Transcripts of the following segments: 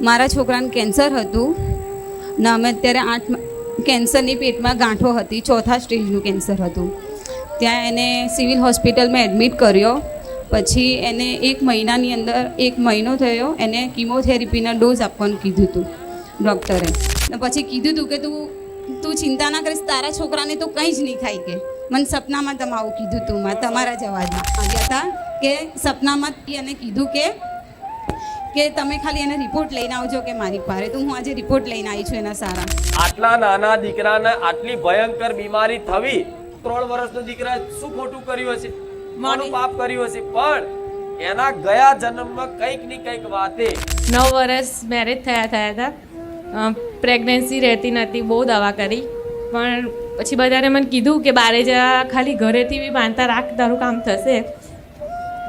મારા છોકરાને કેન્સર હતું ને અમે અત્યારે આઠ કેન્સરની પેટમાં ગાંઠો હતી, ચોથા સ્ટેજનું કેન્સર હતું. ત્યાં એને સિવિલ હોસ્પિટલમાં એડમિટ કર્યો. પછી એને એક મહિનાની અંદર, એક મહિનો થયો, એને કિમોથેરાપીના ડોઝ આપવાનું કીધું હતું ડૉક્ટરે. ને પછી કીધું હતું કે તું તું ચિંતા ના કરીશ, તારા છોકરાને તો કંઈ જ નહીં થાય કે. મને સપનામાં તમે આવું કીધું મા તમારા જવાજમાં આવ્યા હતા કે સપનામાં એને કીધું કે કે તમે ખાલી એને રિપોર્ટ લઈને આવજો કે મારી પાસે? તો હું આજે રિપોર્ટ લઈને આવી છું એના સારા. આટલા નાના દીકરાને આટલી ભયંકર બીમારી થવી ત્રણ વર્ષનો દીકરા શું ખોટું કર્યું હશે? માનું પાપ કર્યું હશે પણ એના ગયા જન્મમાં કંઈકની કંઈક વાતે. નવ વર્ષ મેરેજ થયા થયા હતા. પ્રેગ્નન્સી રહેતી નથી બહુ દવા કરી. પણ પછી બધાને મને કીધું કે બારે જા ખાલી ઘરેથી બી માનતા રાખ તારું કામ થશે.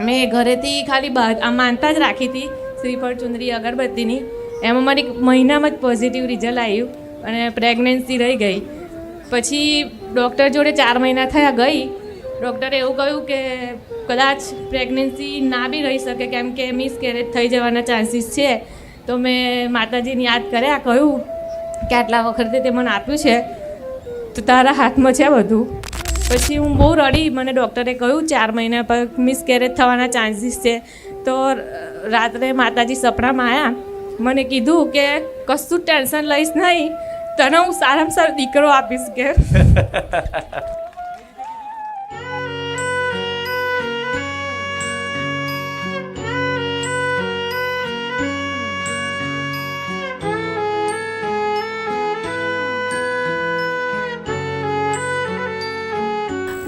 મેં ઘરેથી ખાલી આ માનતા જ રાખી હતી. શ્રીફળ ચુંદરી અગરબત્તીની. એમાં મારી મહિનામાં જ પોઝિટિવ રિઝલ્ટ આવ્યું અને પ્રેગ્નન્સી રહી ગઈ. પછી ડૉક્ટર જોડે ચાર મહિના થયા ગઈ. ડૉક્ટરે એવું કહ્યું કે કદાચ પ્રેગ્નન્સી ના બી રહી શકે કેમ કે મિસકેરેજ થઈ જવાના ચાન્સીસ છે. તો મેં માતાજીને યાદ કર્યા, કહ્યું કે આટલા વખતે તે મને આપ્યું છે. તો તારા હાથમાં છે બધું. પછી હું બહુ રડી. મને ડૉક્ટરે કહ્યું, ચાર મહિના પર મિસકેરેજ થવાના ચાન્સીસ છે. તો રાત્રે માતાજી સપનામાં આવ્યા મને કીધું કે કશું ટેન્શન લઈશ નહીં, તને હું સારામાં સારો દીકરો આપીશ કે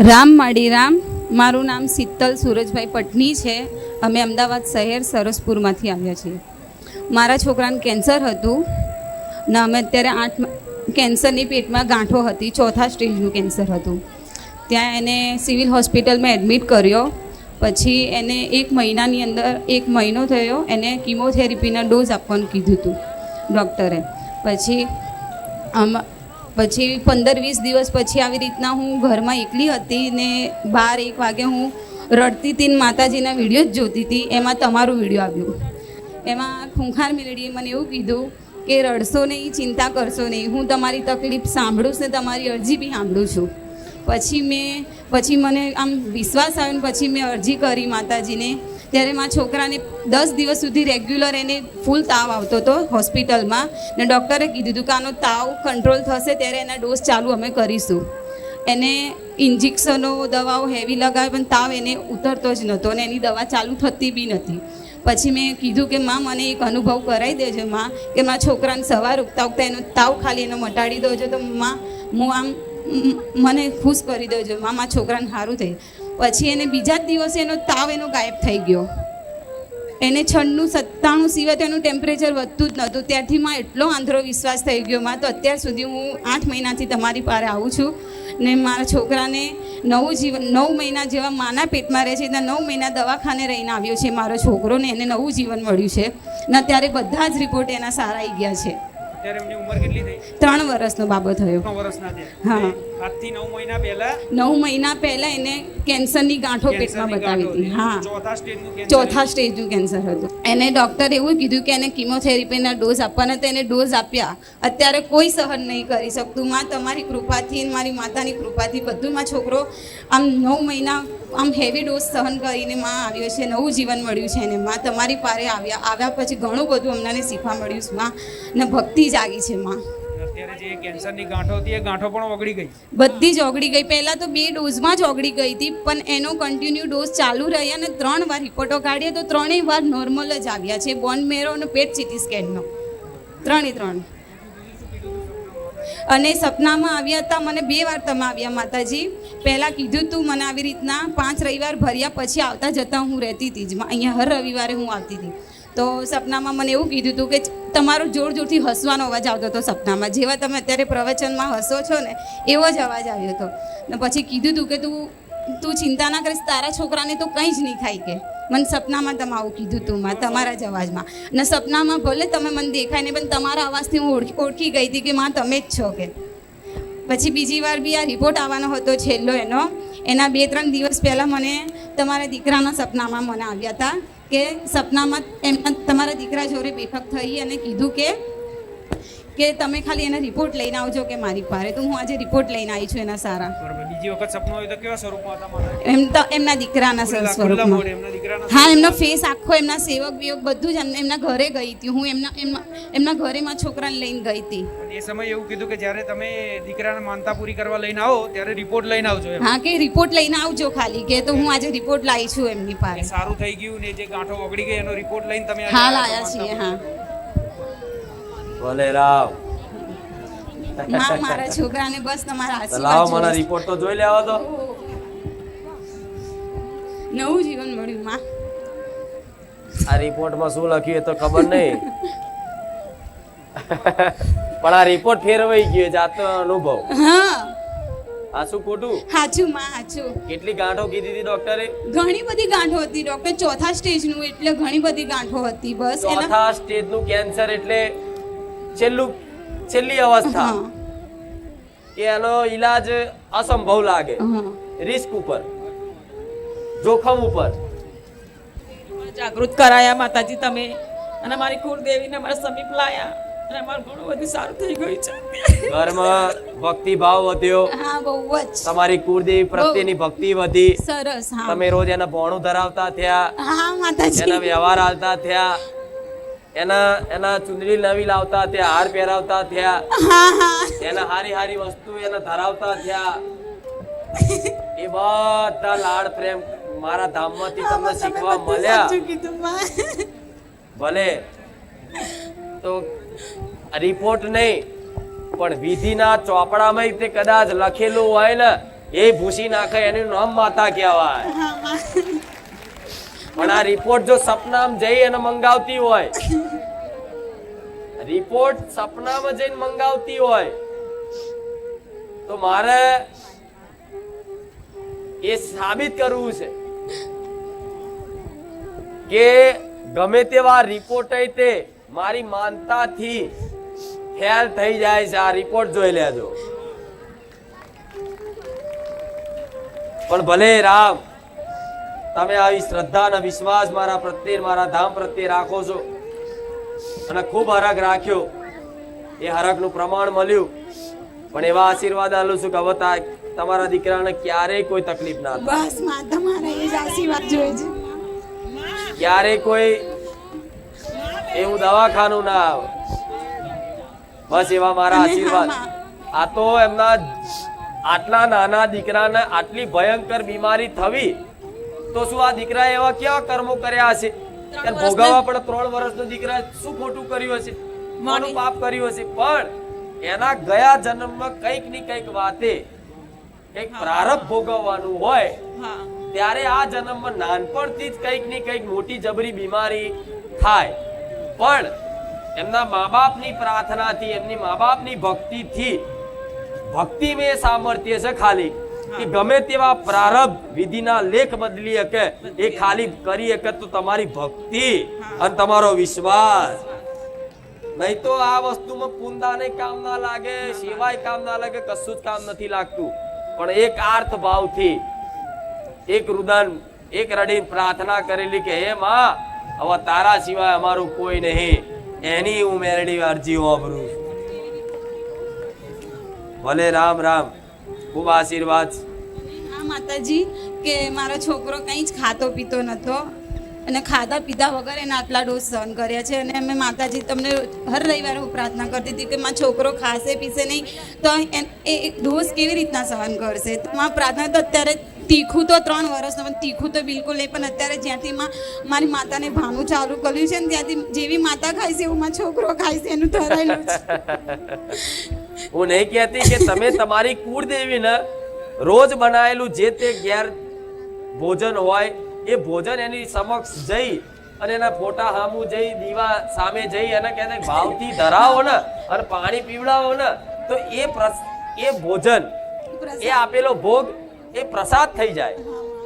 રામ માડી રામ. મારું નામ શીતલ સુરજભાઈ પટની છે. અમે અમદાવાદ શહેર સરસપુરમાંથી આવ્યા છીએ. મારા છોકરાને કેન્સર હતું ને અમે અત્યારે આઠ કેન્સરની પેટમાં ગાંઠો હતી, ચોથા સ્ટેજનું કેન્સર હતું. ત્યાં એને સિવિલ હોસ્પિટલમાં એડમિટ કર્યો. પછી એને એક મહિનાની અંદર, એક મહિનો થયો, એને કિમોથેરેપીના ડોઝ આપવાનું કીધું હતું ડૉક્ટરે. પછી આમ, પછી પંદર વીસ દિવસ પછી આવી રીતના હું ઘરમાં એકલી હતી ને બાર એક વાગે હું રડતી હતી માતાજીના વીડિયો જ જોતી હતી. એમાં તમારું વીડિયો આવ્યું. એમાં ખૂંખાર મેલડીએ મને એવું કીધું કે રડશો નહીં, ચિંતા કરશો નહીં. હું તમારી તકલીફ સાંભળું ને તમારી અરજી બી સાંભળું છું. પછી મેં, પછી મને આમ વિશ્વાસ આવ્યો ને પછી મેં અરજી કરી માતાજીને. ત્યારે મારા છોકરાને દસ દિવસ સુધી રેગ્યુલર એને ફૂલ તાવ આવતો હતો હોસ્પિટલમાં. ને ડૉક્ટરે કીધું હતું કે આનો તાવ કંટ્રોલ થશે, ત્યારે એના ડોઝ ચાલુ અમે કરીશું. એને ઇન્જેક્શનો દવાઓ હેવી લગાવે, પણ તાવ એને ઉતરતો જ નહોતો અને એની દવા ચાલુ થતી બી નથી. પછી મેં કીધું કે, માં, મને એક અનુભવ કરાવી દેજો, માં, કે મારા છોકરાને સવાર ઉગતા ઉગતા એનો તાવ ખાલી એનો મટાડી દેજો, તો માં, હું આમ મને ખુશ કરી દેજો, માં મારા છોકરાને સારું થઈ પછી એને બીજા જ દિવસે એનો તાવ એનો ગાયબ થઈ ગયો. એને છન્નું, સત્તાણું સિવાય તેનું ટેમ્પરેચર વધતું જ નહોતું. ત્યારથી માં એટલો આંધ્રો વિશ્વાસ થઈ ગયો, માં, તો અત્યાર સુધી હું આઠ મહિનાથી તમારી પાસે આવું છું. ને મારા છોકરાને નવું જીવન, નવ મહિના જેવા માના પેટમાં રહે છે, ત્યાં નવ મહિના દવાખાને રહીને આવ્યો છે મારો છોકરો ને એને નવું જીવન મળ્યું છે. ને અત્યારે બધા જ રિપોર્ટ એના સારા આવી ગયા છે. ત્યારે એમની ઉંમર કેટલી થઈ? ત્રણ વર્ષનો બાબો થયો. ત્રણ વર્ષના થયા હા. આજથી નવ મહિના પહેલા નવ મહિના પહેલાં એને કેન્સરની ગાંઠો પેટમાં બતાવી હતી. હતી. હા. ચોથા સ્ટેજનું કેન્સર ચોથા સ્ટેજનું કેન્સર હતું. એને ડૉક્ટર એવું કીધું કે એને કિમોથેરાપીના ડોઝ આપવાના તો એને ડોઝ આપ્યા. અત્યારે કોઈ સહન નહીં કરી શકતું. માં તમારી કૃપાથી મારી માતાની કૃપાથી બધું માં છોકરો આમ નવ મહિના આમ હેવી ડોઝ સહન કરીને માં આવ્યો છે નવું જીવન મળ્યું છે એને માં તમારી પાસે આવ્યા આવ્યા પછી ઘણું બધું અમને શીખવા મળ્યું છે માં ને ભક્તિ જાગી છે માં. જે કેન્સરની ગાંઠો હતી એ ગાંઠો પણ ઓગળી ગઈ. બધી જ ઓગળી ગઈ. પહેલાં તો બે ડોઝમાં જ ઓગળી ગઈ હતી પણ એનો કન્ટિન્યુ ડોઝ ચાલુ રહ્યા અને ત્રણ વાર રિપોર્ટો કાઢીએ તો ત્રણેય વાર નોર્મલ જ આવ્યા છે. બોન મેરો અને પેટ સિટી સ્કેનનો ત્રણે ત્રણ. અને સપનામાં આવ્યા હતા, મને બે વાર તમે આવ્યા માતાજી. પહેલાં કીધું તું મને આવી રીતના પાંચ રવિવાર ભર્યા પછી આવતા જતાં હું રહેતી હતી જ. અહીંયા હર રવિવારે હું આવતી હતી તો સપનામાં મને એવું કીધું હતું કે તમારો જોર જોરથી હસવાનો અવાજ આવતો હતો સપનામાં. જેવા તમે અત્યારે પ્રવચનમાં હસો છો ને, એવો જ અવાજ આવ્યો હતો. ને પછી કીધું હતું કે તું તું ચિંતા ના કરીશ, તારા છોકરાને તો કંઈ જ નહીં ખાઈ કે. મને સપનામાં તમે આવું કીધું તું માં, તમારા જ અવાજમાં. ને સપનામાં ભલે તમે મને દેખાય ને પણ તમારા અવાજથી હું ઓળખી ઓળખી ગઈ હતી કે માં, તમે જ છો કે. પછી બીજી વાર બી આ રિપોર્ટ આવવાનો હતો છેલ્લો એનો. એના બે ત્રણ દિવસ પહેલાં મને તમારા દીકરાના સપનામાં મને આવ્યા હતા કે સપનામાં એમના, તમારા દીકરા જોડે બેઠક થઈ અને કીધું કે કે તમે ખાલી એના રિપોર્ટ લઈને આવજો કે મારી પાસે. તો હું આજે રિપોર્ટ લઈને આવી છું એના સારા. બીજી વખત સપનું હોય તો કેવા સ્વરૂપમાં હતા એમ તો એમના દીકરાના સ્વરૂપમાં. હા એમનો ફેસ આખો એમના સેવક વિયોગ બધું જ એમ- એમના ઘરે ગઈ હતી. હું એમના એમના એમના ઘરે માં છોકરાને લઈને ગઈ હતી. એ સમયે એવું કીધું કે જ્યારે તમે દીકરાને માનતા પૂરી કરવા લઈને આવો ત્યારે રિપોર્ટ લઈને આવજો હા કે રિપોર્ટ લઈને આવજો ખાલી કે તો હું આજે રિપોર્ટ લાવી છું એમની પાસે. સારું થઈ ગયું ને જે ગાંઠો ઓગળી ગઈ એનો રિપોર્ટ લઈને તમે હા લાયા છીએ હા. ભલે રામ માં મારા છોકરાને બસ તમારા આશીર્વાદ લાવો મારા રિપોર્ટ તો જોઈ લેવા દો. નવું જીવન મળ્યું માં. આ રિપોર્ટમાં શું લખ્યું એ તો ખબર નહીં. પણ આ રિપોર્ટ ફેરવાઈ ગયો જાતનો અનુભવ. હા. ખોટું? હાચું માં હાચું. કેટલી ગાંઠો કીધી હતી ડોક્ટરે ઘણી બધી ગાંઠો હતી ડોક્ટર ચોથા સ્ટેજનું એટલે ઘણી બધી ગાંઠો હતી બસ. ચોથા ચોથા સ્ટેજનું કેન્સર એટલે છેલ્લું છેલ્લી અવસ્થા. કે એનો ઈલાજ અસંભવ લાગે. રિસ્ક ઉપર. જોખમ ઉપર. જાગૃત કરાયા માતાજી તમે. અને મારી કુળદેવીને મારા સમીપ લાયા. અને મારું ઘણું બધું સારું થઈ ગયું છે. ઘરમાં ભક્તિ ભાવ વધ્યો. હા બહુ જ. તમારી કુળદેવી પ્રત્યેની ભક્તિ વધી. સરસ તમે રોજ એના ભોણું ધરાવતા થયા. હા એના વ્યવહાર હાલતા થયા. એના એના ચુંદડી નવી લાવતા થયા હાર પહેરાવતા થયા. એના હારી હારી વસ્તુ એને ધરાવતા થયા. એ બધા લાડ પ્રેમ મારા ધામમાંથી તમને શીખવા મળ્યા. ભલે. તો રિપોર્ટ નહીં પણ વિધિના ચોપડામાં તે કદાચ લખેલું હોય ને એ ભૂસી નાખે એનું નામ માતા કહેવાય. પણ આ રિપોર્ટ જો સપનામ જઈ અને મંગાવતી હોય રિપોર્ટ સપનામાં જઈને મંગાવતી હોય, તો મારે એ સાબિત કરવું છે કે ગમે તેવા રિપોર્ટ તે મારી માનતાથી ફેલ થઈ જાય છે. આ રિપોર્ટ જોઈ લેજો. પણ ભલે રામ તમે આવી શ્રદ્ધા અને વિશ્વાસ મારા પ્રત્યે મારા ધામ પ્રત્યે રાખો છો. અને ખૂબ હરક રાખ્યો. એ હરકનું પ્રમાણ મળ્યું. પણ એવા આશીર્વાદ આલું છું કે હવે તમારા દીકરાને ક્યારેય કોઈ તકલીફ ના બસમાં તમારા એ જ આશીર્વાદ જોઈએ છે. ક્યારેય કોઈ એવું દવાખાનું ના આવે. બસ એવા મારા આશીર્વાદ. આ તો એમના આટલા નાના દીકરાને આટલી ભયંકર બીમારી થવી તો શું આ દીકરા એવા કેવા કર્મો કર્યા હશે? કે પડે? ત્રણ વર્ષનો દીકરા શું ખોટું કર્યું હશે? કોનું પાપ કર્યું હશે? પણ એના ગયા જન્મમાં કંઈકની કંઈક વાતે કંઈક પ્રારબ્ધ ભોગવવાનું હોય ત્યારે આ જન્મમાં નાનપણથી જ કંઈકની કંઈક મોટી જબરી બીમારી થાય. પણ એમના મા બાપની પ્રાર્થનાથી એમની મા બાપની ભક્તિથી ભક્તિ મેં સામર્થ્ય છે ખાલી. કે ગમે તેવા પ્રારબ્ધ વિધિના લેખ બદલી શકે એ ખાલી કરી શકે તો તમારી ભક્તિ અને તમારો વિશ્વાસ. નહીં તો આ વસ્તુમાં પૂંદાને કામ ના લાગે, સેવાય કામ ના લાગે, કશું જ કામ નથી લાગતું. પણ એક આર્થ ભાવથી, એક રુદન, એક રડી પ્રાર્થના કરેલી કે, હે માં, હવે તારા સિવાય અમારું કોઈ નહીં. એની હું મેરડી અરજી વાપરું ભલે રામ રામ. ખૂબ આશીર્વાદ. હા માતાજી કે મારો છોકરો કંઈ જ ખાતો પીતો નહોતો અને ખાધા પીધા વગર એના આટલા ડોઝ સહન કર્યા છે અને અમે માતાજી તમને હર રવિવારે હું પ્રાર્થના કરતી હતી કે મારો છોકરો ખાશે, પીશે નહીં, તો એ ડોઝ કેવી રીતના સહન કરશે તો મારા પ્રાર્થના તો અત્યારે તીખું તો ત્રણ વર્ષનો પણ તીખું તો બિલકુલ નહીં. પણ અત્યારે જ્યાંથી મારી માતાને ભાનું ચાલુ કર્યું છે ને ત્યાંથી જેવી માતા ખાય છે, એવું છોકરો ખાય છે, એનું ધરાયેલું હું નહીં કહેતી કે તમે તમારી કુળદેવીને રોજ બનાવેલું જે તે ઘેર ભોજન હોય, એ ભોજન એની સમક્ષ જઈ અને એના ફોટા સામું જઈ, દીવા સામે જઈ, અને કહે ભાવથી ધરાવો ને અને પાણી પીવડાવો ને, તો એ એ ભોજન, એ આપેલો ભોગ એ પ્રસાદ થઈ જાય.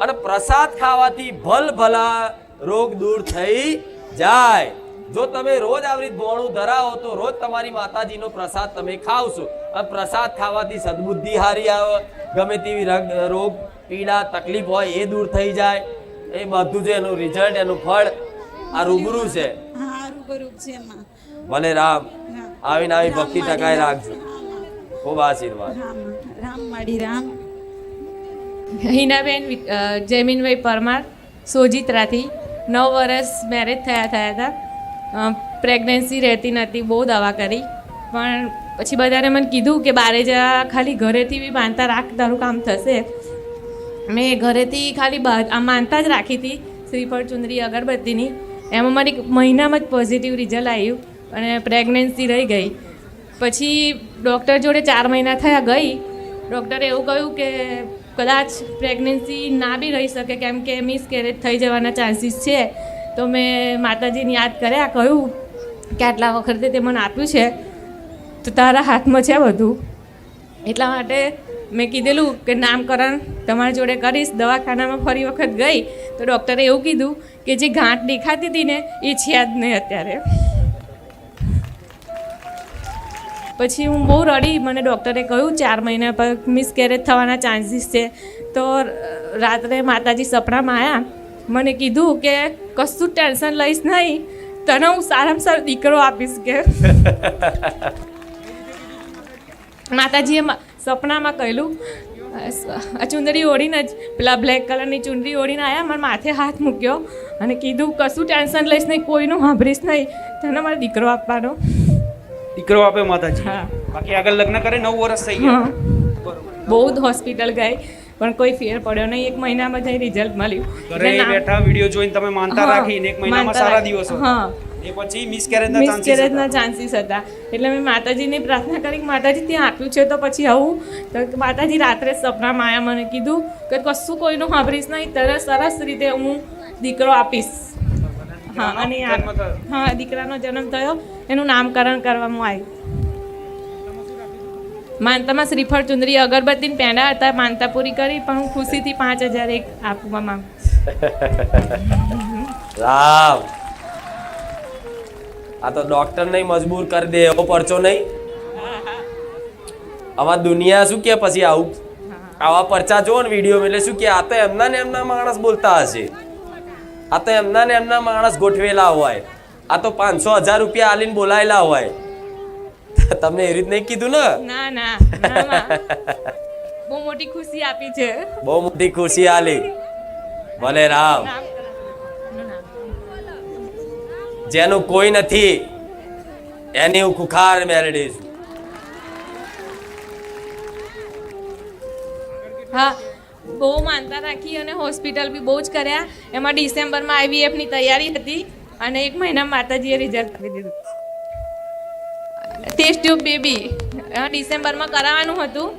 અને પ્રસાદ ખાવાથી ભલ ભલા રોગ દૂર થઈ જાય. જો તમે રોજ આવરીત રીતે ભોણું ધરાવો તો રોજ તમારી માતાજીનો પ્રસાદ તમે ખાવશો. અને પ્રસાદ ખાવાથી સદબુદ્ધિ હારી આવે. ગમે તેવી રગ- પીડા તકલીફ હોય એ દૂર થઈ જાય. એ બધું જે એનું રિઝલ્ટ એનું ફળ આ રૂબરૂ છે. ભલે રામ. આવીને આવી ભક્તિ ટકાઈ રાખજો. ખૂબ આશીર્વાદ. રામ રામ માડી રામ. હિનાબેન જયમીનભાઈ પરમાર સોજિત્રાથી નવ વર્ષ મેરેજ થયા થયા હતા. પ્રેગ્નન્સી રહેતી નહોતી, બહુ દવા કરી. પણ પછી બધાને મને કીધું કે બારે જા ખાલી ઘરેથી બી માનતા રાખ, તારું કામ થશે. મેં ઘરેથી ખાલી બા- આ માનતા જ રાખી હતી શ્રીફળ, ચુંદરી, અગરબત્તીની. એમાં મારી મહિનામાં જ પોઝિટિવ રિઝલ્ટ આવ્યું અને પ્રેગ્નન્સી રહી ગઈ. પછી ડૉક્ટર જોડે ચાર મહિના થયા ગઈ. ડૉક્ટરે એવું કહ્યું કે કદાચ પ્રેગ્નન્સી ના બી રહી શકે, કેમ કે મિસકેરેજ થઈ જવાના ચાન્સીસ છે. તો મેં માતાજીને યાદ કર્યા, કહ્યું કે આટલા વખતે તે મને આપ્યું છે, તો તારા હાથમાં છે બધું. એટલા માટે મેં કીધેલું કે નામકરણ તમારા જોડે કરીશ, દવાખાનામાં ફરી વખત ગઈ, તો ડૉક્ટરે એવું કીધું કે જે ગાંઠ દેખાતી હતી ને, એ છે જ નહીં અત્યારે. પછી હું બહુ રડી. મને ડૉક્ટરે કહ્યું ચાર મહિના પર મિસકેરેજ થવાના ચાન્સીસ છે. તો રાત્રે માતાજી સપનામાં આવ્યા મને કીધું કે કશું ટેન્શન લઈશ નહીં. તને હું સારામાં સારો દીકરો આપીશ કે. માતાજીએ સપનામાં કહેલું ચુંદડી ઓઢીને જ પેલા બ્લેક કલરની ચુંદડી ઓઢીને આવ્યા મારા માથે હાથ મૂક્યો અને કીધું કશું ટેન્શન લઈશ નહીં કોઈનું સાંભળીશ નહીં. તને મારો દીકરો આપવાનો. દીકરો આપે માતાજી. બાકી આગળ લગ્ન કરે નવ વર્ષ થઈ ગયા. બહુ જ હોસ્પિટલ ગઈ પણ કોઈ ફેર પડ્યો નહીં. એક મહિનામાં જઈ રિઝલ્ટ મળ્યું. ઘરે બેઠા વીડિયો જોઈને તમે માનતા રાખીને એક મહિનામાં સારા દિવસો હા. એ પછી મિસકેરેજના ચાન્સીસ મિસકેરેજના ચાન્સીસ હતા. એટલે મેં માતાજીની પ્રાર્થના કરી કે માતાજી ત્યાં આપ્યું છે તો પછી આવું. તો માતાજી રાત્રે સપના માયા મને કીધું કે કશું કોઈનું સાંભળીશ નહીં. તરત સરસ રીતે હું દીકરો આપીશ. હા અને. હા દીકરાનો જન્મ થયો. એનું નામકરણ કરવામાં આવ્યું. માનતામાં શ્રીફળ ચુંદરી અગરબત્તી ને પેંડા હતા માનતા પૂરી કરી પણ હું ખુશીથી પાંચ હજાર એક આપવા માંગુ રામ. આ તો ડોક્ટર નહીં મજબૂર કરી દે એવો પરચો નહીં. આમાં દુનિયા શું કે પછી આવું? આવા પરચા જોવો ને વીડિયો એટલે શું કે આ તો એમના ને એમના માણસ બોલતા હશે. આ તો એમના ને એમના માણસ ગોઠવેલા હોય. આ તો પાંચસો હજાર રૂપિયા આલીને બોલાયેલા હોય. તમને એ રીત નહીં કીધું ને? ના ના બહુ મોટી ખુશી આપી છે. બહુ મોટી ખુશી આલી. ભલે રામ. જેનું કોઈ નથી. એની હું ખુખાર મેળવી છું. હા. બહુ માનતા રાખી અને હોસ્પિટલ બી બહુ જ કર્યા. એમાં ડિસેમ્બરમાં આઈવીએફની ની તૈયારી હતી અને એક મહિના માતાજીએ રિઝલ્ટ આપી દીધું. ટેસ્ટ ટ્યુબ બેબી ડિસેમ્બરમાં કરાવવાનું હતું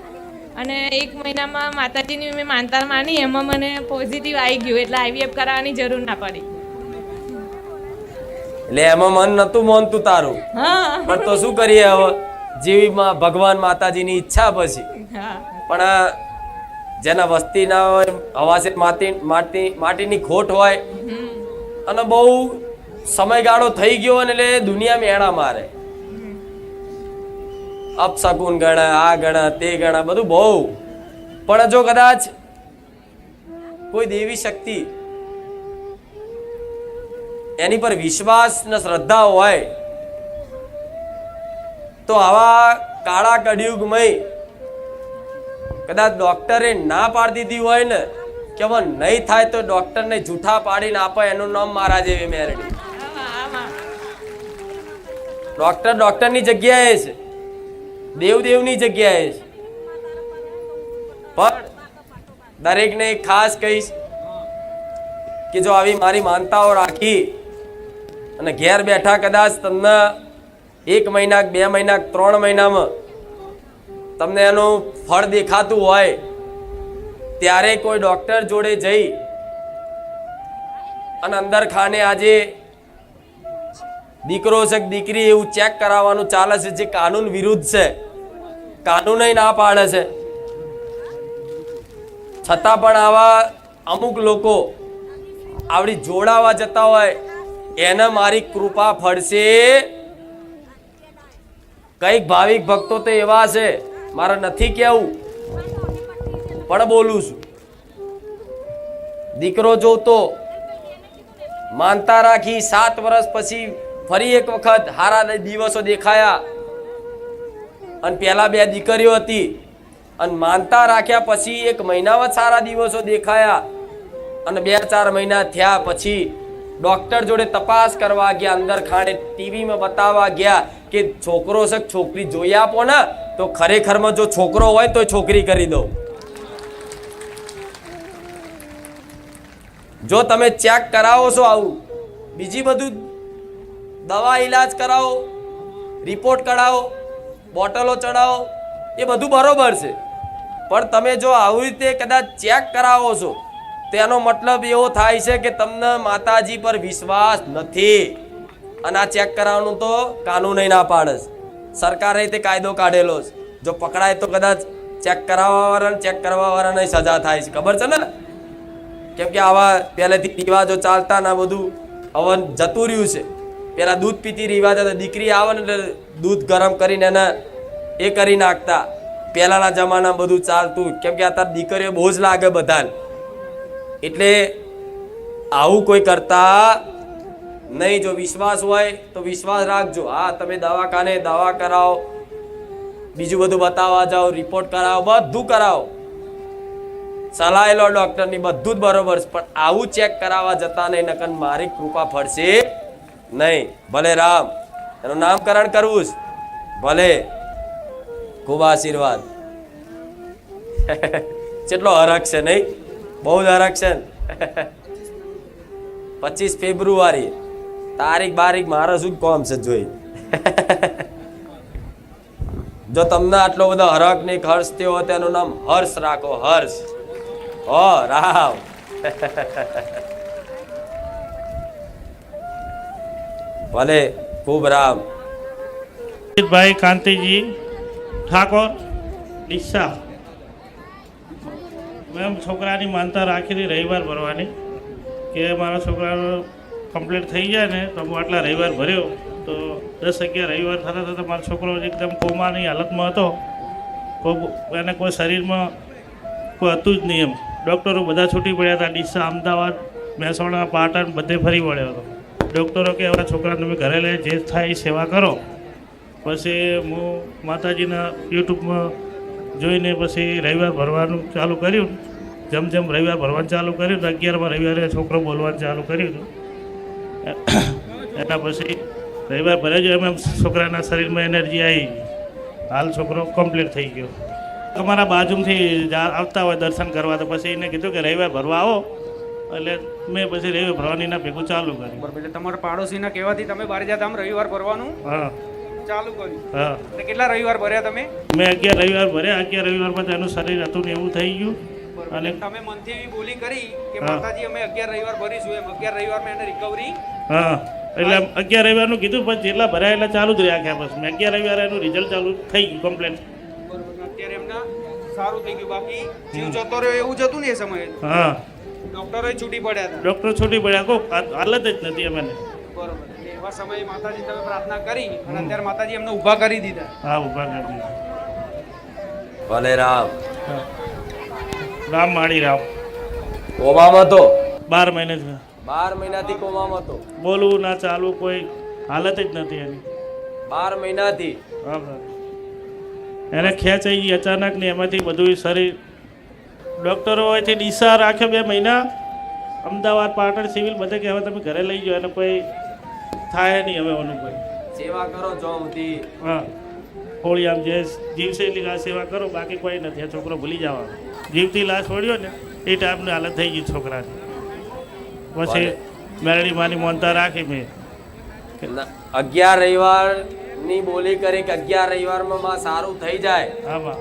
અને એક મહિનામાં માતાજીની મેં માનતા માની એમાં મને પોઝિટિવ આવી ગયું એટલે આઈવીએફ કરાવવાની જરૂર ના પડી. એટલે એમાં મન નતું મોનતું તારું. હા. પણ તો શું કરીએ હવે? જેવી ભગવાન માતાજીની ઈચ્છા પછી. પણ જેના વસ્તી ના હોય હવાસે માટી માટી, માટીની ખોટ હોય, અને બહુ સમયગાળો થઈ ગયો અને એટલે દુનિયા મેણા મારે. અપશકુન ગણા, આ ગણા, તે ગણા બધું બહુ. પણ જો કદાચ કોઈ દેવી શક્તિ એની પર વિશ્વાસ ને શ્રદ્ધા હોય, તો આવા કાળા કળિયુગમય કદાચ ડોક્ટરે ના પાડી દીધી હોય ને, કે હવે નહીં થાય તો ડોક્ટરને જૂઠા પાડીને આપે, એનું નામ મારા જેવી મેરડી. ડોક્ટર ડોક્ટરની જગ્યાએ છે. દેવ દેવની જગ્યાએ છે. પણ દરેકને એક ખાસ કહીશ કે જો આવી મારી માનતાઓ રાખી અને ઘેર બેઠા કદાચ તમને એક મહિના બે મહિના ત્રણ મહિનામાં તમને એનું ફળ દેખાતું હોય, ત્યારે કોઈ ડૉક્ટર જોડે જઈ અને અંદર ખાને આજે દીકરો છે દીકરી એવું ચેક કરાવવાનું ચાલે છે જે કાનૂન વિરુદ્ધ છે. કાનૂન ના પાડે છે. છતાં પણ આવા અમુક લોકો આવડી જોડાવા જતા હોય, એને મારી કૃપા ફળશે. કંઈક ભાવિક ભક્તો તો એવા છે મારે નથી કેવું. પણ બોલું છું. દીકરો જોતો માનતા રાખી સાત વર્ષ પછી ફરી એક વખત હારા દિવસો દેખાયા. અને પહેલાં બે દીકરીઓ હતી. અને માનતા રાખ્યા પછી એક મહિનામાં સારા દિવસો દેખાયા. અને બે ચાર મહિના થયા પછી ડૉક્ટર જોડે તપાસ કરવા ગયા, અંદર ખાણે ટીવીમાં બતાવવા ગયા. કે છોકરો છે, છોકરી જોઈ આપો ને, તો ખરેખરમાં જો છોકરો હોય તો છોકરી કરી દો જો તમે ચેક કરાવો છો આવું, બીજી બધું દવા ઈલાજ કરાવો રિપોર્ટ કઢાવો, બોટલો ચડાવો એ બધું બરોબર છે. પણ તમે જો આવી રીતે કદાચ ચેક કરાવો છો તેનો મતલબ એવો થાય છે કે તમને માતાજી પર વિશ્વાસ નથી. અને આ ચેક કરાવવાનું તો કાનૂન ના પાડે છે. સરકારે તે કાયદો કાઢેલો છે. જો પકડાય તો કદાચ ચેક કરાવવાવાળાને ચેક કરવાવાળાને સજા થાય છે. ખબર છે ને? કેમ કે આવા પહેલેથી રિવાજો ચાલતા ને બધું હવે જતું રહ્યું છે. પહેલાં દૂધ પીતી રિવાજ હતા, દીકરી આવે ને એટલે દૂધ ગરમ કરીને એને એ કરી નાખતા. પહેલાંના જમાના બધું ચાલતું. કેમ કે અત્યારે દીકરીઓ બહુ જ લાગે બધાને. એટલે આવું કોઈ કરતા નહીં, જો વિશ્વાસ હોય તો વિશ્વાસ રાખજો. હા, તમે દવાખાને દવા કરાવો. બીજું બધું બતાવવા જાઓ રિપોર્ટ કરાવો, બધું કરાવો. સલાહ લો ડોક્ટરની, બધું જ બરોબર છે. પણ આવું ચેક કરાવવા જતા નહીં, નકર મારી કૃપા ફળશે નહીં. ભલે રામ. એનું નામકરણ કરવું છે. ભલે. ખૂબ આશીર્વાદ. કેટલો હરખ છે નહીં? બહુ જ હરખ છે. પચીસ ફેબ્રુઆરી તારીખ બારીખ મારે શું કોમ છે જોઈ? જો તમને આટલો બધો હરક નહીં હર્ષ થયો તેનું નામ હર્ષ રાખો, હર્ષ. ઓ રામ. ભલે, ખૂબ રામ. ભાઈ કાંતિજી ઠાકોર, ડીસા. મેં છોકરાની માનતા રાખી હતી રવિવાર ભરવાની કે મારા છોકરાનો કમ્પ્લીટ થઈ જાય ને, તો હું આટલા રવિવાર ભર્યો, તો દસ અગિયાર રવિવાર થતાં થતાં મારો છોકરો એકદમ કોમાની હાલતમાં હતો. કોઈ એને કોઈ શરીરમાં કોઈ હતું જ નહીં એમ. ડૉક્ટરો બધા છૂટી પડ્યા હતા, ડીસા, અમદાવાદ, મહેસાણા, પાટણ, બધે ફરી વળ્યો હતો. ડૉક્ટરો કે એવા છોકરાને તમે ઘરે લઈ જે થાય એ સેવા કરો. પછી હું માતાજીના યુટ્યુબમાં જોઈને પછી રવિવાર ભરવાનું ચાલુ કર્યું. જેમ જેમ રવિવાર ભરવાનું ચાલુ કર્યું અગિયારમાં રવિવારે છોકરો બોલવાનું ચાલુ કર્યું હતું. એના પછી રવિવાર ભરે જ એમ એમ છોકરાના શરીરમાં એનર્જી આવી હાલ છોકરો કમ્પ્લીટ થઈ ગયો. તમારા બાજુમાંથી આવતા હોય દર્શન કરવા તો પછી એને કીધું કે રવિવાર ભરવા આવો. એટલે મેં પછી રવિવાર ભરવાનીના ભેગું ચાલુ કર્યું. બરાબર એટલે તમારા પાડોશીના કહેવાથી તમે બારે જતા આમ રવિવાર ભરવાનું હા. ચાલુ કર્યું. હા. કેટલા રવિવાર ભર્યા તમે? મેં અગિયાર રવિવાર ભર્યા. અગિયાર રવિવારમાં તો એનું શરીર હતું ને એવું થઈ ગયું. અને તમે મનથી એવી બોલી કરી કે માતાજી અમે અગિયાર રવિવાર ભરીશું એમ. અગિયાર રવિવારમાં એને રિકવરી હા. એટલે આમ અગિયાર રવિવારનું કીધું પણ જેટલા ભરાય એટલા ચાલુ જ રહ્યા રાખ્યા બસ મેં અગિયાર રવિવાર એનું રિઝલ્ટ ચાલુ થઈ ગયું કમ્પ્લેટ બરોબર. અત્યારે એમના સારું થઈ ગયું. બાકી જીવ જતો રહ્યો એવું જ હતું ને એ સમયે. હા. ડોક્ટરો છૂટી પડ્યા હતા. ડૉક્ટર છૂટી પડ્યા. કો આ હાલત જ નથી અમને બરોબર. એવા સમયે માતાજી તમે પ્રાર્થના કરી અને અત્યારે માતાજી એમને ઊભા કરી દીધા. હા ઊભા કરી દીધા. ભલે રામ. હા. રામ માળી રામ. કોમામાં તો બાર મહિને બાર મહિનાથી કોમામાં તો બોલવું ના ચાલવું કોઈ હાલત જ નથી એની. બાર મહિનાથી? હા. એને ખેંચાઈ ગઈ અચાનક ને એમાંથી બધું શરીર. ડૉક્ટરો હોયથી ડીસા રાખ્યો બે મહિના. અમદાવાદ પાટણ સિવિલ બધે કે હવે તમે ઘરે લઈ જાઓ એને કોઈ થાય નહીં હવે એનું કોઈ. સેવા કરો જો હા. હોળી આમ જે જીવશે એટલી આ સેવા કરો બાકી કોઈ નથી. આ છોકરો ભૂલી જવાનો. જીવથી લાશ છોડ્યો ને એ ટાઈપની હાલત થઈ ગઈ છોકરાની. પછી મેરડી માની મોનતા રાખી મેં. અગિયાર રવિવારની બોલી કરી કે અગિયાર રવિવારમાં માં સારું થઈ જાય. હા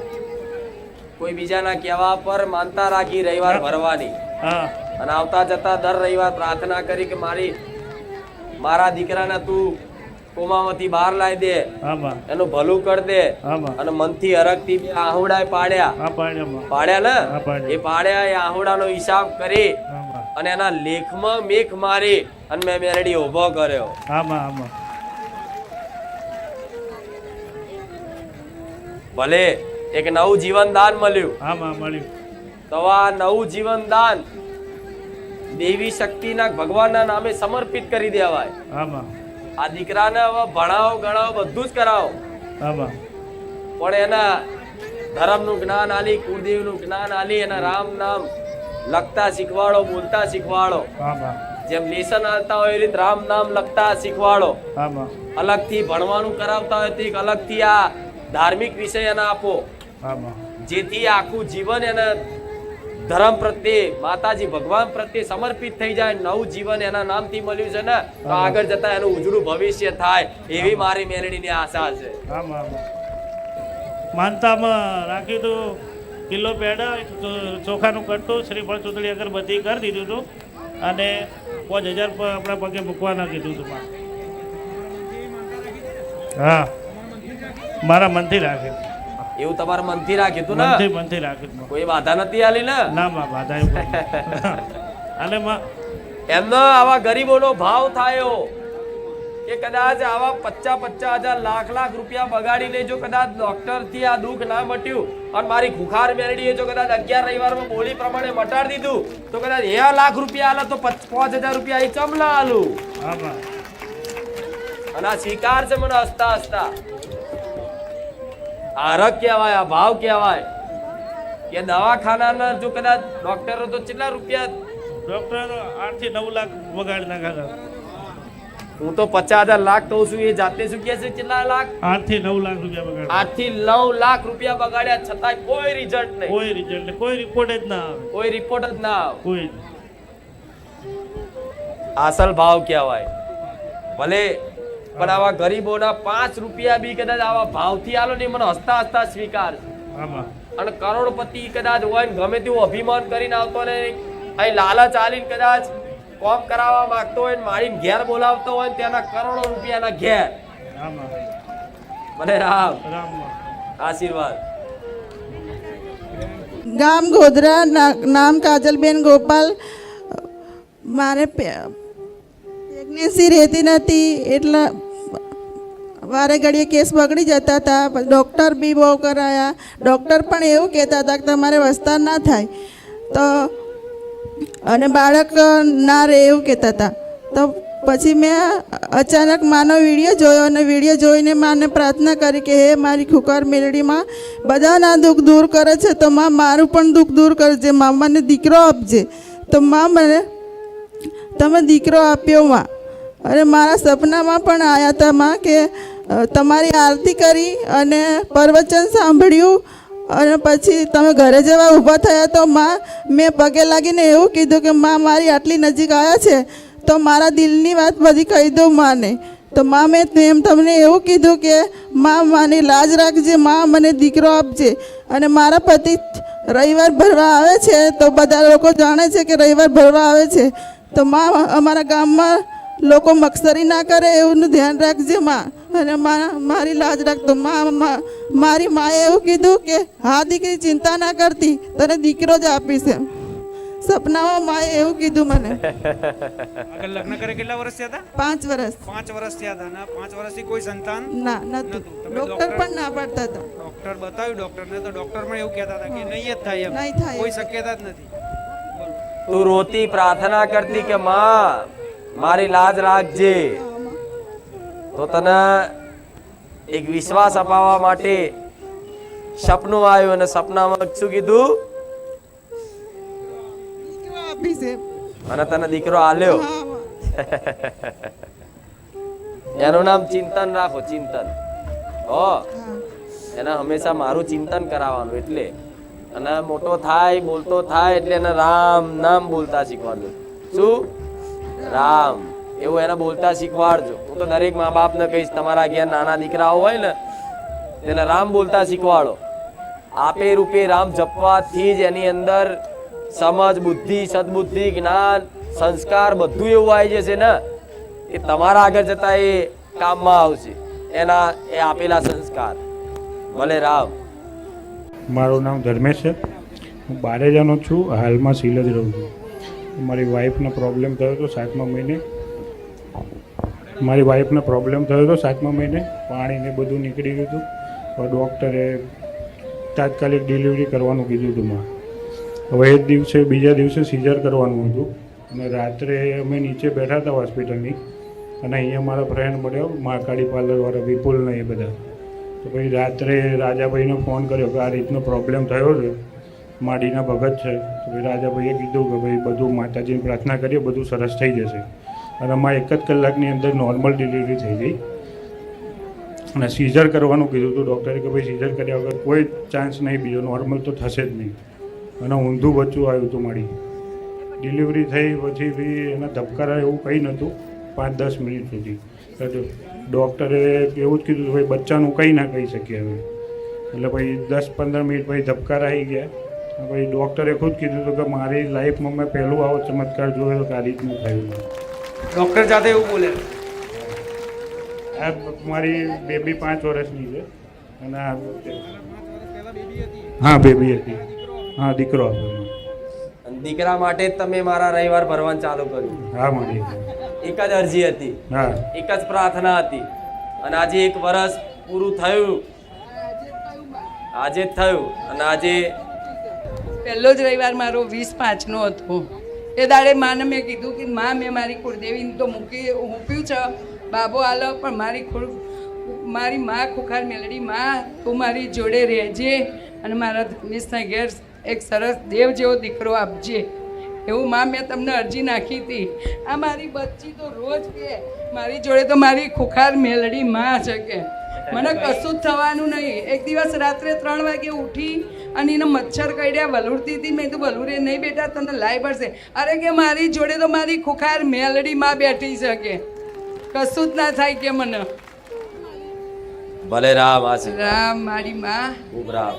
કોઈ બીજાના કહેવા પર માનતા રાખી રવિવાર ભરવાની. હા. અને આવતા જતા દર રવિવાર પ્રાર્થના કરી કે મારી મારા દીકરાના તું કોમામાંથી બહાર લાવી દે. એનું ભલું કર દે. અને મનથી હરખથી બે આહુડા પાડ્યા. પાડ્યા ને. એ પાડ્યા એ આહુડાનો હિસાબ કરી અને એના લેખમાં મેખ મારી અને મેં મેરડી ઊભો કર્યો. ભલે એક નવું જીવન દાન મળ્યું. તો આ નવું જીવન દાન દેવી શક્તિના ભગવાનના નામે સમર્પિત કરી દેવાય. આમાં આ દીકરાને હવે ભણાવો ગણાવો બધું જ કરાવો. પણ એના ધર્મનું જ્ઞાન આલી કુળદેવનું જ્ઞાન આલી એના રામ નામ લખતા શીખવાડો બોલતા શીખવાડો. જેમ લેસન આવતા હોય એ રીતે રામ નામ લખતા શીખવાડો. અલગથી ભણવાનું કરાવતા હોય તે અલગથી આ ધાર્મિક વિષય એને આપો. જેથી આખું જીવન એને ધર્મ પ્રત્યે માતાજી ભગવાન પ્રત્યે સમર્પિત થઈ જાય નવું જીવન એના નામથી મળ્યું છે ને તો આગળ જતા એનું ઉજળું ભવિષ્ય થાય એવી મારી મેલડીની આશા છે. માનતામાં રાખ્યું હતું કિલ્લો પેડા ચોખાનું કટ્ટું શ્રીફળ ચૂંટણી અગરબત્તી કરી દીધું હતું અને પાંચ હજાર આપણા પગે મૂકવાના કીધું હતું હા. મારા મનથી રાખ્યું. એવું તમારે મનથી રાખ્યું હતું ને? મનથી રાખ્યું કોઈ બાધા નથી આલી ને? ના માં બાધા અને એમનો આવા ગરીબોનો ભાવ થાયો કે કદાચ આવા પચાસ પચાસ હજાર લાખ લાખ રૂપિયા બગાડીને જો કદાચ ડોક્ટરથી આ દુઃખ ના મટ્યું અને મારી ખુખાર મેળડીએ જો કદાચ અગિયાર રવિવારમાં બોલી પ્રમાણે મટાડી દીધું તો કદાચ એ લાખ રૂપિયા આલે તો પચ- પાંચ હજાર રૂપિયા એ ચમલા આલું. અને આ સ્વીકાર છે મને હસતા હસતા. આરક કહેવાય આ ભાવ કહેવાય. કે દવાખાનાના જો કદાચ ડોક્ટરો તો કેટલા રૂપિયા ડોક્ટર આઠથી નવ લાખ વગાડી નાખ્યા હું તો પચાસ હજાર લાખ કહું છું એ જાતે શું કહે છે? કેટલા લાખ? આઠથી નવ લાખ રૂપિયા બગાડ્યા આઠથી નવ લાખ રૂપિયા બગાડ્યા છતાંય કોઈ રિઝલ્ટ નહીં. કોઈ રિઝલ્ટ કોઈ રિપોર્ટ જ ના આવે. કોઈ રિપોર્ટ જ ના આવે. કોઈ. આસલ ભાવ કહેવાય. ભલે પણ આવા ગરીબોના પાંચ રૂપિયા બી કદાચ આવા ભાવથી આલો ને મને હસતા હસતા સ્વીકાર અને કરોડપતિ કદાચ હોય ને ગમે તેવું અભિમાન કરીને આવતો ને અહીં લાલચ આલીને કદાચ કોમ કરાવવા માંગતો હોય ને મારીને ઘેર બોલાવતો હોય ને તેના કરોડો રૂપિયાના ઘેર. મને રામ. આશીર્વાદ. ગામ ગોધરા નામ કાજલબેન ગોપાલ. મારે પ્રેગ્નેન્સી રહેતી નથી એટલે વારે ઘડીએ કેસ બગડી જતા હતા. ડૉક્ટર બી બહુ કરાયા. ડૉક્ટર પણ એવું કહેતા હતા કે તમારે વસ્તાર ના થાય. તો અને બાળક ના રહે એવું કહેતા હતા. તો પછી મેં અચાનક માનો વીડિયો જોયો અને વીડિયો જોઈને માને પ્રાર્થના કરી કે, હે મારી ખુકાર મેરડીમાં બધાના દુઃખ દૂર કરે છે, તો માં મારું પણ દુઃખ દૂર કરજે માં મને દીકરો આપજે. તો માં મને, તમે દીકરો આપ્યો માં. અને મારા સપનામાં પણ આવ્યા હતા માં કે તમારી આરતી કરી અને પ્રવચન સાંભળ્યું અને પછી તમે ઘરે જવા ઊભા થયા તો માં, મેં પગે લાગીને એવું કીધું કે માં મારી આટલી નજીક આવ્યા છે, તો મારા દિલની વાત બધી કહી દઉં માને. તો માં, મેં એમ તમને એવું કીધું કે માં માની લાજ રાખજે, માં મને દીકરો આપજે. અને મારા પતિ રવિવાર ભરવા આવે છે તો બધા લોકો જાણે છે કે રવિવાર ભરવા આવે છે. તો માં, અમારા ગામમાં લોકો મક્ષરી ના કરે એવનું ધ્યાન રાખજે માં. અને મારી લાજ રાખતો. માં માં- મારી માએ એવું કીધું કે હા દીકરી ચિંતા ના કરતી તને દીકરો જ આપીશ એમ. સપનામાં માએ એવું કીધું મને. લગ્ન કરે કેટલા વર્ષ થયા હતા? પાંચ વર્ષ. પાંચ વર્ષ થયા હતા. પાંચ વર્ષથી કોઈ સંતાન ના નતું ડોક્ટર પણ ના પાડતા હતા. ડોક્ટર બતાવ્યું ડોક્ટરને તો ડોક્ટર પણ એવું કહેતા હતા કે નહીં જ થાય એમ. નહીં થાય. કોઈ શક્યતા જ નથી. તું રોતી પ્રાર્થના કરતી કે માં મારી લાજ રાખજે. તો તને એક વિશ્વાસ અપાવવા માટે સપનું આવ્યું અને સપનામાં શું કીધું? અને તને દીકરો આલ્યો? એનું નામ ચિંતન રાખો ચિંતન. હા. એને હંમેશા મારું ચિંતન કરાવવાનું એટલે. અને મોટો થાય બોલતો થાય એટલે એને રામ નામ બોલતા શીખવાનું. શું? રામ. એવું એને બોલતા શીખવાડજો. હું તો દરેક મા બાપને કહીશ, તમારા ઘેર નાના દીકરાઓ હોય ને, તેને રામ બોલતા શીખવાડો. આપે રૂપે રામ જપવાથી જ એની અંદર સમજ, બુદ્ધિ, સદબુદ્ધિ, જ્ઞાન, સંસ્કાર બધું એવું આવી જશે ને, એ તમારા આગળ જતા એ કામમાં આવશે. એના, એ આપેલા સંસ્કાર. ભલે રામ. મારું નામ ધર્મેશ છે. હું બારેજાનો છું, હાલમાં સિલજ રહું છું. મારી વાઈફનો પ્રોબ્લેમ થયો હતો સાતમા મહિને મારી વાઈફને પ્રોબ્લેમ થયો હતો સાતમા મહિને પાણીને બધું નીકળી ગયું હતું. પણ ડૉક્ટરે તાત્કાલિક ડિલિવરી કરવાનું કીધું હતું માં હવે એ જ દિવસે, બીજા દિવસે સિઝર કરવાનું હતું. અને રાત્રે અમે નીચે બેઠા હતા હોસ્પિટલની અને અહીંયા મારા ફ્રેન્ડ મળ્યો મહાકાળી પાર્લરવાળા વિપુલ ને એ બધા. તો પછી રાત્રે રાજાભાઈને ફોન કર્યો કે આ રીતનો પ્રોબ્લેમ થયો છે. માડીના ભગત છે. તો પછી રાજાભાઈએ કીધું કે ભાઈ બધું માતાજીની પ્રાર્થના કરીએ, બધું સરસ થઈ જશે. અને અમારે એક જ કલાકની અંદર નોર્મલ ડિલિવરી થઈ ગઈ. અને સીઝર કરવાનું કીધું હતું ડૉક્ટરે કે ભાઈ સીઝર કર્યા વગર કોઈ ચાન્સ નહીં, બીજો નોર્મલ તો થશે જ નહીં. અને ઊંધું બચ્ચું આવ્યું હતું મારી. ડિલિવરી થઈ પછી બી એના ધબકારા એવું કંઈ નહોતું. પાંચ દસ મિનિટ સુધી. ડૉક્ટરે એવું જ કીધું ભાઈ બચ્ચાનું કંઈ ના કહી શકીએ હવે એટલે પછી દસ પંદર મિનિટ પછી ધબકારા આવી ગયા. પછી ડૉક્ટરે ખુદ કીધું હતું કે, મારી લાઈફમાં મેં પહેલું આવો ચમત્કાર જોયો તો આ રીતનું થયું. ડૉક્ટર જાતે એવું બોલે. મારી બેબી પાંચ વર્ષની છે. અને હા બેબી હતી. હા દીકરો દીકરા માટે જ તમે મારા રવિવાર ભરવાનું ચાલુ કર્યું. હા મારી. એક જ અરજી હતી. હા. એક જ પ્રાર્થના હતી. અને આજે એક વર્ષ પૂરું થયું. આજે જ થયું. અને આજે પહેલો જ રવિવાર મારો વીસ પાંચનો હતો. એ દાડે માને મેં કીધું કે માં મેં મારી કુળદેવીને તો મૂકી મૂક્યું છે. બાબો આલો પણ મારી કુળ મારી માં ખુખાર મેલડી માં તું મારી જોડે રહેજે અને મારા ધનેશના ઘેર એક સરસ દેવ જેવો દીકરો આપજે. એવું માં મેં તમને અરજી નાખી હતી. આ મારી બચ્ચી તો રોજ કે મારી જોડે તો મારી ખુખાર મેલડી માં છે કે. મને કશું જ થવાનું નહીં. એક દિવસ રાત્રે ત્રણ વાગે ઉઠી અને એને મચ્છર કરડ્યા વલુરતી હતી મેં કીધું વલુરે નહીં બેટા તને લાઈ પડશે. અરે કે મારી જોડે તો મારી ખુખાર મેલડીમાં બેઠી શકે કશું જ ના થાય કે મને. ભલે રામ આશી રામ મારી માં. ખૂબ રામ.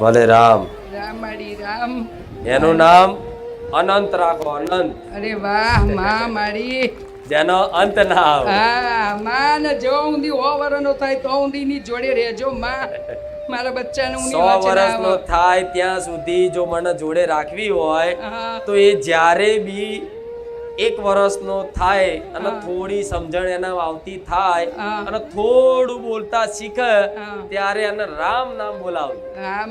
ભલે રામ. રામ મારી રામ. એનું નામ અનંત રાખો અનંત. અરે વાહમાં મારી. જેનો અંત ના આવે. હા માં જો ઊંધી હો વરનો થાય તો ઊંધી ની જોડે રહેજો માં. મારા બચ્ચાને ઊંધી સો વર્ષનો થાય ત્યાં સુધી જો મને જોડે રાખવી હોય તો એ જ્યારે બી એક વર્ષનો થાય અને થોડી સમજણ એના આવતી થાય અને થોડું બોલતા શીખે ત્યારે એને રામ નામ બોલાવજો. હા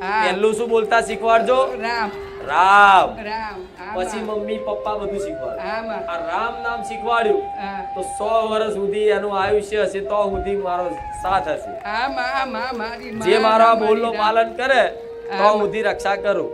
હા. પહેલું શું બોલતા શીખવાડજો? રામ. રામ. રામ પછી મમ્મી પપ્પા બધું શીખવાડે. આ રામ નામ શીખવાડ્યું. તો સો વર્ષ સુધી એનું આયુષ્ય હશે તો સુધી મારો સાથ હશે. જે મારા બોલ બોલનું પાલન કરે તો સુધી રક્ષા કરું.